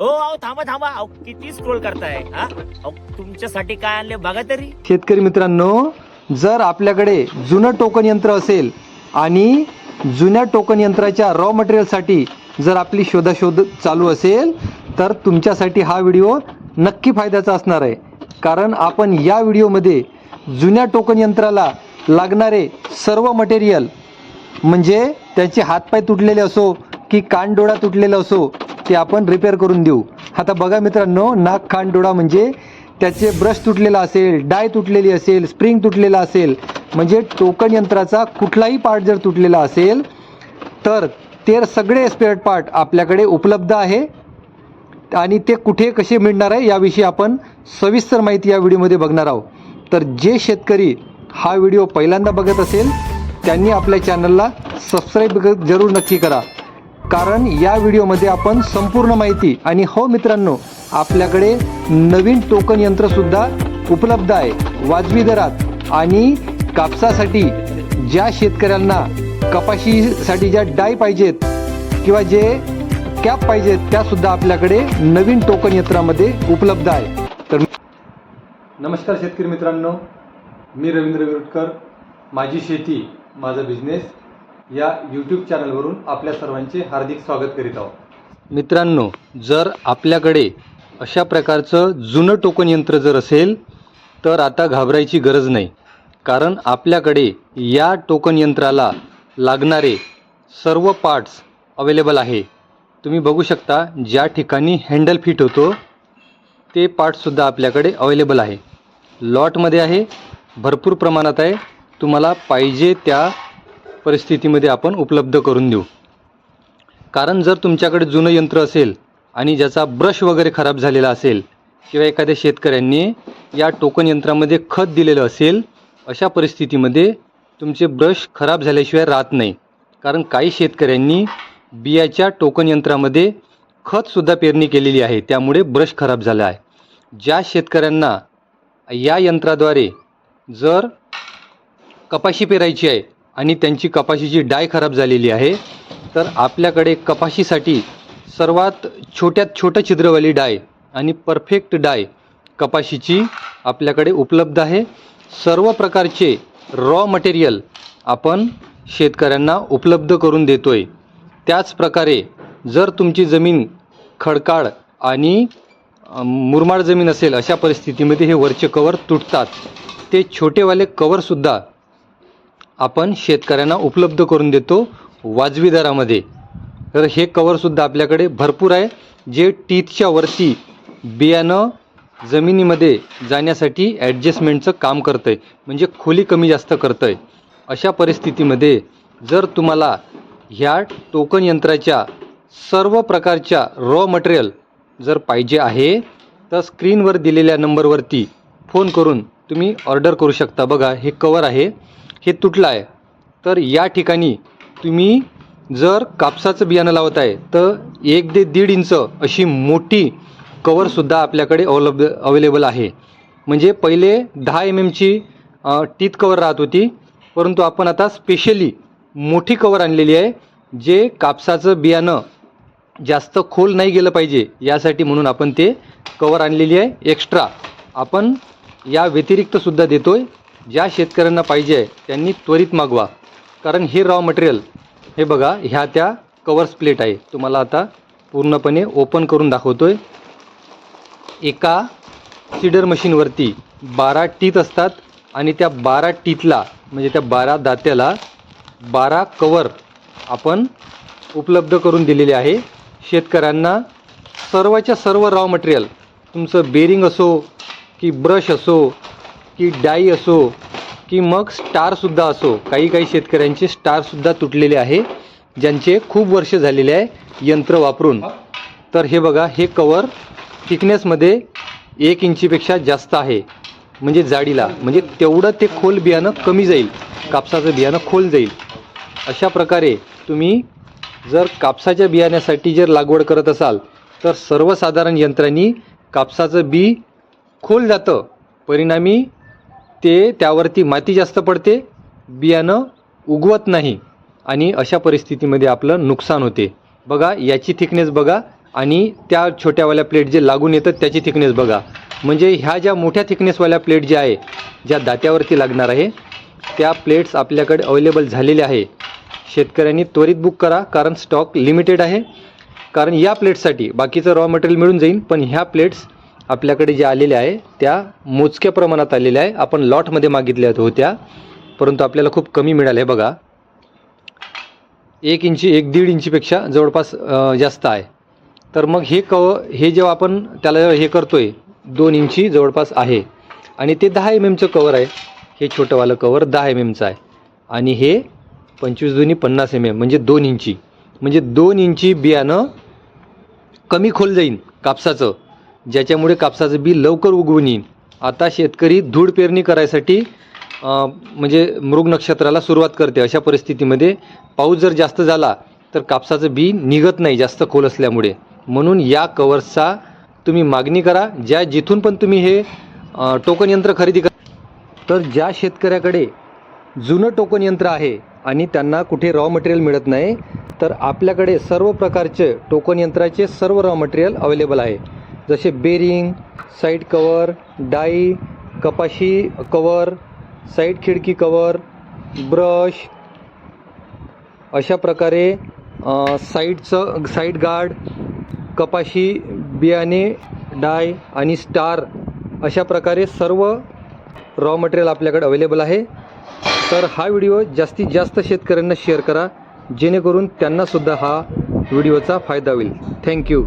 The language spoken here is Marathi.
ओ अहो थांबा थांबा. अहो किती स्क्रोल करताय हा? अहो तुमच्यासाठी काय आणले बघा तरी. शेतकरी मित्रांनो जर आपल्याकडे जुनं टोकन यंत्र असेल आणि जुन्या टोकन यंत्राच्या रॉ मटेरियलसाठी जर आपली शोधाशोध चालू असेल तर तुमच्यासाठी हा व्हिडिओ नक्की फायद्याचा असणार आहे. कारण आपण या व्हिडिओमध्ये जुन्या टोकन यंत्राला लागणारे सर्व मटेरियल म्हणजे त्याचे हातपाय तुटलेले असो की कानडोळा तुटलेला असो ते आपण रिपेअर करून देऊ. आता बघा मित्रांनो नाक खान डोळा म्हणजे त्याचे ब्रश तुटलेला असेल डाय तुटलेली असेल स्प्रिंग तुटलेला असेल म्हणजे टोकन यंत्राचा कुठलाही पार्ट जर तुटलेला असेल तर ते सगळे स्पेअर पार्ट आपल्याकडे उपलब्ध आहे. आणि ते कुठे कसे मिळणार आहे याविषयी आपण सविस्तर माहिती या व्हिडिओमध्ये बघणार आहोत. तर जे शेतकरी हा व्हिडिओ पहिल्यांदा बघत असेल त्यांनी आपल्या चॅनलला सबस्क्राईब जरूर नक्की करा. कारण या व्हिडिओमध्ये आपण संपूर्ण माहिती आणि हो मित्रांनो आपल्याकडे नवीन टोकन यंत्रसुद्धा उपलब्ध आहे. वाजवी दरात आणि कापसासाठी ज्या शेतकऱ्यांना कपाशीसाठी ज्या डाय पाहिजेत किंवा जे कॅप पाहिजेत त्यासुद्धा आपल्याकडे नवीन टोकन यंत्रामध्ये उपलब्ध आहे. तर नमस्कार शेतकरी मित्रांनो मी रवींद्र विरुटकर. माझी शेती माझा बिझनेस या यूट्यूब चॅनलवरून आपल्या सर्वांचे हार्दिक स्वागत करीत आहोत. मित्रांनो जर आपल्याकडे अशा प्रकारचं जुनं टोकन यंत्र जर असेल तर आता घाबरायची गरज नाही. कारण आपल्याकडे या टोकन यंत्राला लागणारे सर्व पार्ट्स अवेलेबल आहे. तुम्ही बघू शकता ज्या ठिकाणी हँडल फिट होतो ते पार्टसुद्धा आपल्याकडे अवेलेबल आहे. लॉटमध्ये आहे भरपूर प्रमाणात आहे. तुम्हाला पाहिजे त्या परिस्थितीमध्ये आपण उपलब्ध करून देऊ. कारण जर तुमच्याकडे जुनं यंत्र असेल आणि ज्याचा ब्रश वगैरे खराब झालेला असेल किंवा एखाद्या शेतकऱ्यांनी या टोकन यंत्रामध्ये खत दिलेलं असेल अशा परिस्थितीमध्ये तुमचे ब्रश खराब झाल्याशिवाय राहत नाही. कारण काही शेतकऱ्यांनी बियाच्या टोकन यंत्रामध्ये खतसुद्धा पेरणी केलेली आहे. त्यामुळे ब्रश खराब झाला आहे. ज्या शेतकऱ्यांना या यंत्राद्वारे जर कपाशी पेरायची आहे आणि त्यांची कपाशीची डाय खराब झालेली आहे तर आपल्याकडे कपाशीसाठी सर्वात छोट्यात छोटं छिद्रवाली डाय आणि परफेक्ट डाय कपाशीची आपल्याकडे उपलब्ध आहे. सर्व प्रकारचे रॉ मटेरियल आपण शेतकऱ्यांना उपलब्ध करून देतो आहे त्याच प्रकारे जर तुमची जमीन खडकाळ आणि मुरमाड जमीन असेल अशा परिस्थितीमध्ये हे वरचे कवर तुटतात. ते छोटेवाले कवरसुद्धा आपण शेतकऱ्यांना उपलब्ध करून देतो वाजवी दरामध्ये. तर हे कवरसुद्धा आपल्याकडे भरपूर आहे जे टीथच्या वरती बियाणं जमिनीमध्ये जाण्यासाठी ॲडजस्टमेंटचं काम करतं आहे म्हणजे खोली कमी जास्त करतं आहे अशा परिस्थितीमध्ये जर तुम्हाला ह्या टोकन यंत्राच्या सर्व प्रकारच्या रॉ मटेरियल जर पाहिजे आहे तर स्क्रीनवर दिलेल्या नंबरवरती फोन करून तुम्ही ऑर्डर करू शकता. बघा हे कवर आहे. हे तुटलं आहे तर या ठिकाणी तुम्ही जर कापसाचं बियाणं लावत आहे तर एक ते दीड इंच अशी मोठी कवरसुद्धा आपल्याकडे अवलब अवेलेबल आहे. म्हणजे पहिले दहा एम एमची टीथ कवर राहत होती परंतु आपण आता स्पेशली मोठी कवर आणलेली आहे जे कापसाचं बियाणं जास्त खोल नाही गेलं पाहिजे यासाठी म्हणून आपण ते कवर आणलेली आहे एक्स्ट्रा आपण या व्यतिरिक्तसुद्धा देतो आहे ज्या शेतकऱ्यांना पाहिजे आहे त्यांनी त्वरित मागवा. कारण हे रॉ मटेरियल हे बघा ह्या त्या कवर्स प्लेट आहे. तुम्हाला आता पूर्णपणे ओपन करून दाखवतो आहे एका सीडर मशीनवरती बारा टीत असतात आणि त्या बारा टीतला म्हणजे त्या बारा दात्याला बारा कवर आपण उपलब्ध करून दिलेले आहे. शेतकऱ्यांना सर्वच्या सर्व रॉ मटेरियल तुमचं बेरिंग असो की ब्रश असो की डाई असो की मग स्टारसुद्धा असो काही काही शेतकऱ्यांचे स्टारसुद्धा तुटलेले आहे ज्यांचे खूप वर्ष झालेले आहे यंत्र वापरून. तर हे बघा हे कवर थिकनेसमध्ये एक इंचीपेक्षा जास्त आहे म्हणजे जाडीला. म्हणजे तेवढं ते खोल बियाणं कमी जाईल कापसाचं बियाणं खोल जाईल. अशा प्रकारे तुम्ही जर कापसाच्या बियाण्यासाठी जर लागवड करत असाल तर सर्वसाधारण यंत्रांनी कापसाचं बी खोल जातं. परिणामी ते त्यावरती माती जास्त पडते बियाणं उगवत नाही आणि अशा परिस्थितीमध्ये आपलं नुकसान होते. बघा याची थिकनेस बघा आणि त्या छोट्यावाल्या प्लेट जे लागून येतात त्याची थिकनेस बघा. म्हणजे ह्या ज्या मोठ्या थिकनेसवाल्या प्लेट ज्या आहे ज्या दात्यावरती लागणार आहे त्या प्लेट्स आपल्याकडे अवेलेबल झालेल्या आहे. शेतकऱ्यांनी त्वरित बुक करा कारण स्टॉक लिमिटेड आहे. कारण या प्लेट्ससाठी बाकीचं रॉ मटेरियल मिळून जाईल पण ह्या प्लेट्स आपल्याकडे ज्या आलेल्या आहे त्या मोजक्या प्रमाणात आलेल्या आहे. आपण लॉटमध्ये मागितल्या होत्या. परंतु आपल्याला खूप कमी मिळाल्या आहे बघा. एक इंची एक दीड इंचीपेक्षा जवळपास जास्त आहे. तर मग हे कव हे जेव्हा आपण त्याला हे करतो आहे दोन इंची जवळपास आहे. आणि ते दहा एम एमचं कवर आहे. हे छोटंवालं कवर दहा एम एमचं आहे. आणि हे पंचवीस दोन्ही पन्नास एम एम म्हणजे दोन इंची. म्हणजे दोन इंची बियाणं कमी खोल जाईन कापसाचं. ज्याच्यामुळे कापसाचं बी लवकर उगवून येईल आता शेतकरी धूळ पेरणी करायसाठी म्हणजे मृग नक्षत्राला सुरुवात करते. अशा परिस्थितीमध्ये पाऊस जर जास्त झाला तर कापसाचं बी निघत नाही जास्त खोल असल्यामुळे. म्हणून या कवर्सचा तुम्ही मागणी करा ज्या जिथून पण तुम्ही हे टोकन यंत्र खरेदी करा तर ज्या शेतकऱ्याकडे जुनं टोकन यंत्र आहे आणि त्यांना कुठे रॉ मटेरियल मिळत नाही तर आपल्याकडे सर्व प्रकारचे टोकन यंत्राचे सर्व रॉ मटेरियल अवेलेबल आहे. जसे बेरिंग साईड कवर डाई कपाशी कवर साईड खिडकी कवर ब्रश अशा प्रकारे साईडचं साईड गार्ड कपाशी बियाणे डाय आणि स्टार अशा प्रकारे सर्व रॉ मटेरियल आपल्याकडे अवेलेबल आहे. तर हा व्हिडिओ जास्तीत जास्त शेतकऱ्यांना शेअर करा जेणेकरून त्यांनासुद्धा हा व्हिडिओचा फायदा होईल. थँक्यू